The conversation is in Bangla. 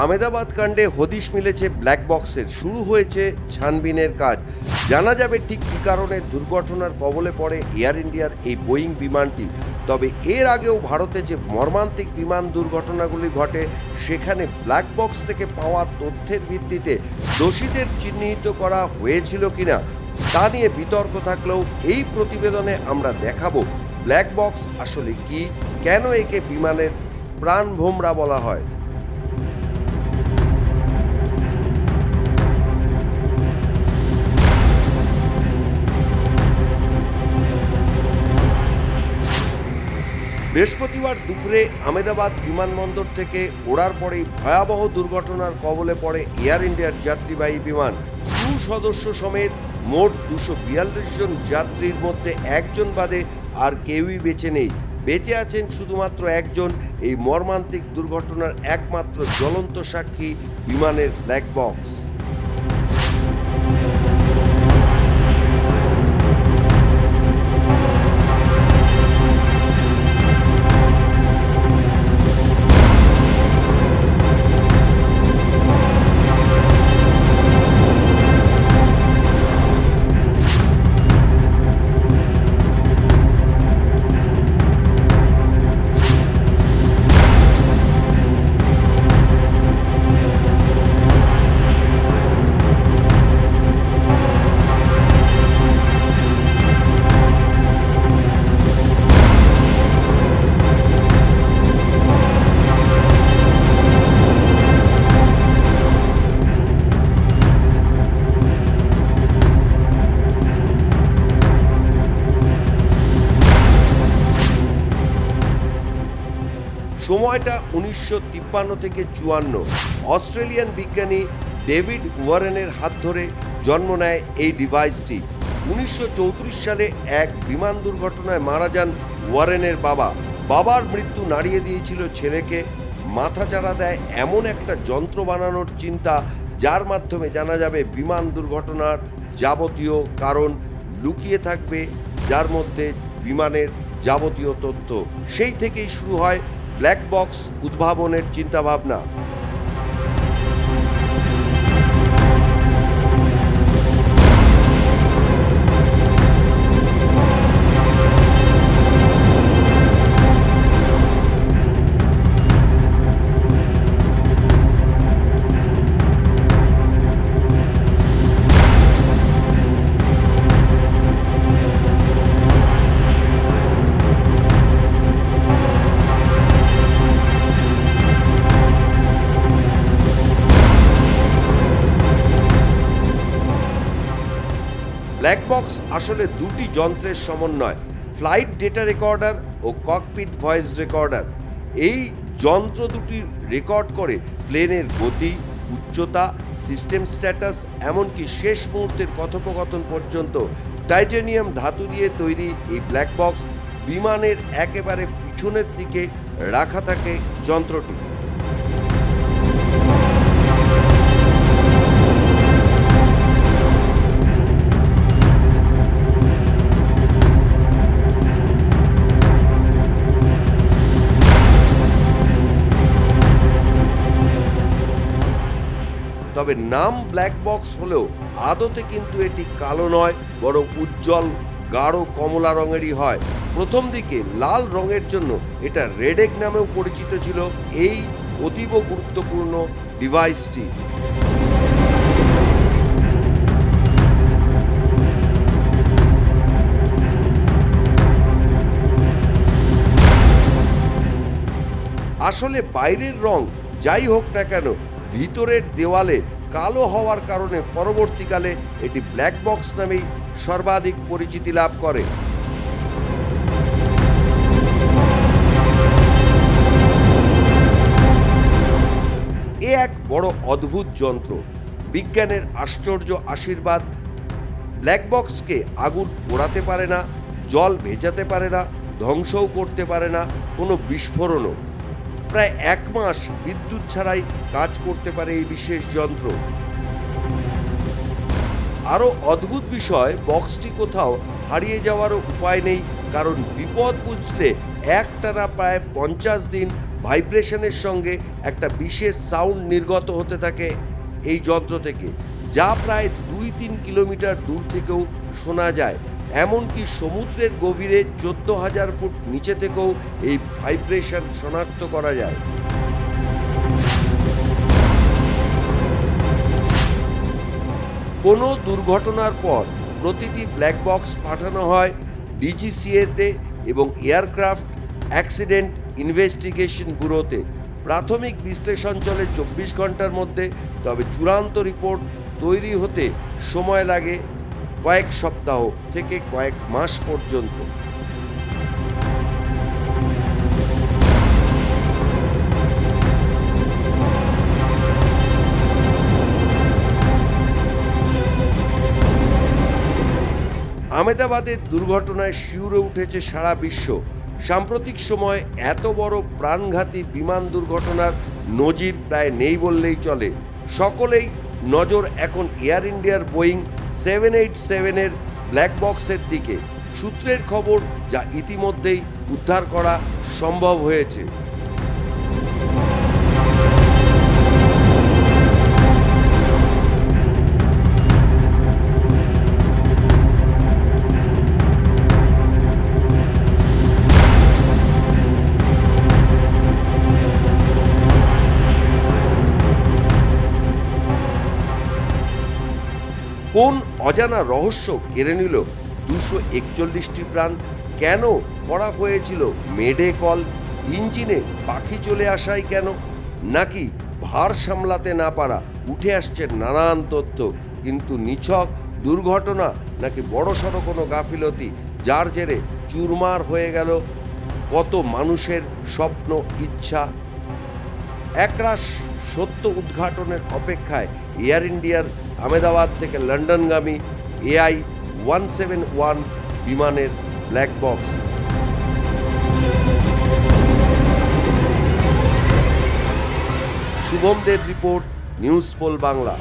আমেদাবাদ কাণ্ডে হদিশ মিলেছে ব্ল্যাক বক্সের শুরু হয়েছে ছানবিনের কাজ। জানা যাবে ঠিক কী কারণে দুর্ঘটনার কবলে পড়ে এয়ার ইন্ডিয়ার এই বোয়িং বিমানটি। তবে এর আগেও ভারতে যে মর্মান্তিক বিমান দুর্ঘটনাগুলি ঘটে, সেখানে ব্ল্যাক বক্স থেকে পাওয়া তথ্যের ভিত্তিতে দোষীদের চিহ্নিত করা হয়েছিল কিনা, তা নিয়ে বিতর্ক থাকলেও এই প্রতিবেদনে আমরা দেখাবো ব্ল্যাক বক্স আসলে কি, কেন একে বিমানের প্রাণ ভোমরা বলা হয়। বৃহস্পতিবার দুপুরে আমেদাবাদ বিমানবন্দর থেকে ওড়ার পরেই ভয়াবহ দুর্ঘটনার কবলে পড়ে এয়ার ইন্ডিয়ার যাত্রীবাহী বিমান। দু সদস্য সমেত মোট দুশো বিয়াল্লিশ জন যাত্রীর মধ্যে একজন বাদে আর কেউই বেঁচে নেই। বেঁচে আছেন শুধুমাত্র একজন। এই মর্মান্তিক দুর্ঘটনার একমাত্র জ্বলন্ত সাক্ষী বিমানের ব্ল্যাক বক্স সময়টা উনিশশো তিপ্পান্ন থেকে চুয়ান্ন। অস্ট্রেলিয়ান বিজ্ঞানী ডেভিড ওয়ারেনের হাত ধরে জন্ম নেয় এই ডিভাইসটি। উনিশশো চৌত্রিশ সালে এক বিমান দুর্ঘটনায় মারা যান ওয়ারেনের বাবা। বাবার মৃত্যু নাড়িয়ে দিয়েছিল ছেলেকে। মাথাচাড়া দেয় এমন একটা যন্ত্র বানানোর চিন্তা, যার মাধ্যমে জানা যাবে বিমান দুর্ঘটনার যাবতীয় কারণ লুকিয়ে থাকবে, যার মধ্যে বিমানের যাবতীয় তথ্য। সেই থেকেই শুরু হয় ব্ল্যাক বক্স উদ্ভাবনের চিন্তাভাবনা। ব্ল্যাক বক্স আসলে দুটি যন্ত্রের সমন্বয় ফ্লাইট ডেটা রেকর্ডার ও ককপিট ভয়েস রেকর্ডার এই যন্ত্র দুটি রেকর্ড করে প্লেনের গতি, উচ্চতা সিস্টেম স্ট্যাটাস এমনকি শেষ মুহূর্তের কথোপকথন পর্যন্ত টাইটেনিয়াম ধাতু দিয়ে তৈরি এই ব্ল্যাক বক্স বিমানের একেবারে পিছনের দিকে রাখা থাকে যন্ত্রটি। তবে নাম ব্ল্যাক বক্স হলেও আদতে কিন্তু এটি কালো নয়, বরং উজ্জ্বল, গাঢ় কমলা রঙেরই হয়। প্রথম দিকে লাল রঙের জন্য এটা রেডেক নামেও পরিচিত ছিল এই অতীব গুরুত্বপূর্ণ ডিভাইসটি আসলে বাইরের রং যাই হোক না কেন ভিতরের দেওয়ালে কালো হওয়ার কারণে পরবর্তীকালে এটি ব্ল্যাক বক্স নামেই সর্বাধিক পরিচিতি লাভ করে। এ এক বড় অদ্ভুত যন্ত্র। বিজ্ঞানের আশ্চর্য আশীর্বাদ ব্ল্যাক বক্সকে আগুন পোড়াতে পারে না, জল ভেজাতে পারে না, ধ্বংসও করতে পারে না, কোনো বিস্ফোরণও। প্রায় এক মাস বিদ্যুৎ ছাড়াই কাজ করতে পারে এই বিশেষ যন্ত্র। আরও অদ্ভুত বিষয়, বক্সটি কোথাও হারিয়ে যাওয়ারও উপায় নেই, কারণ বিপদ বুঝলে একটানা প্রায় পঞ্চাশ দিন ভাইব্রেশনের সঙ্গে একটা বিশেষ সাউন্ড নির্গত হতে থাকে এই যন্ত্র থেকে, যা প্রায় দুই তিন কিলোমিটার দূর থেকেও শোনা যায়। এমনকি সমুদ্রের গভীরে চোদ্দ হাজার ফুট নিচে থেকেও এই ভাইব্রেশন শনাক্ত করা যায়। কোনো দুর্ঘটনার পর প্রতিটি ব্ল্যাক বক্স পাঠানো হয় ডিজিসিএতে এবং এয়ারক্রাফট অ্যাক্সিডেন্ট ইনভেস্টিগেশন ব্যুরোতে। প্রাথমিক বিশ্লেষণ চলে চব্বিশ ঘণ্টার মধ্যে, তবে চূড়ান্ত রিপোর্ট তৈরি হতে সময় লাগে কয়েক সপ্তাহ থেকে কয়েক মাস পর্যন্ত। আমেদাবাদের দুর্ঘটনায় শিউরে উঠেছে সারা বিশ্ব। সাম্প্রতিক সময় এত বড় প্রাণঘাতী বিমান দুর্ঘটনার নজির প্রায় নেই বললেই চলে। সকলেই নজর এখন এয়ার ইন্ডিয়ার বোয়িং সেভেন এইট সেভেনের ব্ল্যাক বক্সের দিকে সূত্রের খবর যা ইতিমধ্যেই উদ্ধার করা সম্ভব হয়েছে। কোন অজানা রহস্য কেড়ে নিল দুশো একচল্লিশটি প্রাণ? কেন করা হয়েছিল মেডে কল? ইঞ্জিনে পাখি চলে আসাই কেন? নাকি ভার সামলাতে না পারা উঠে আসছে নানান তথ্য, কিন্তু নিছক দুর্ঘটনা নাকি বড়সড় কোনো গাফিলতি যার জেরে চুরমার হয়ে গেল কত মানুষের স্বপ্ন, ইচ্ছা? একরাশ সত্য উদ্ঘাটনের অপেক্ষায় এয়ার ইন্ডিয়ার আহমেদাবাদ থেকে লন্ডনগামী এআই ওয়ান সেভেন ওয়ান বিমানের ব্ল্যাক বক্স শুভমদের রিপোর্ট, নিউজ পোল বাংলা।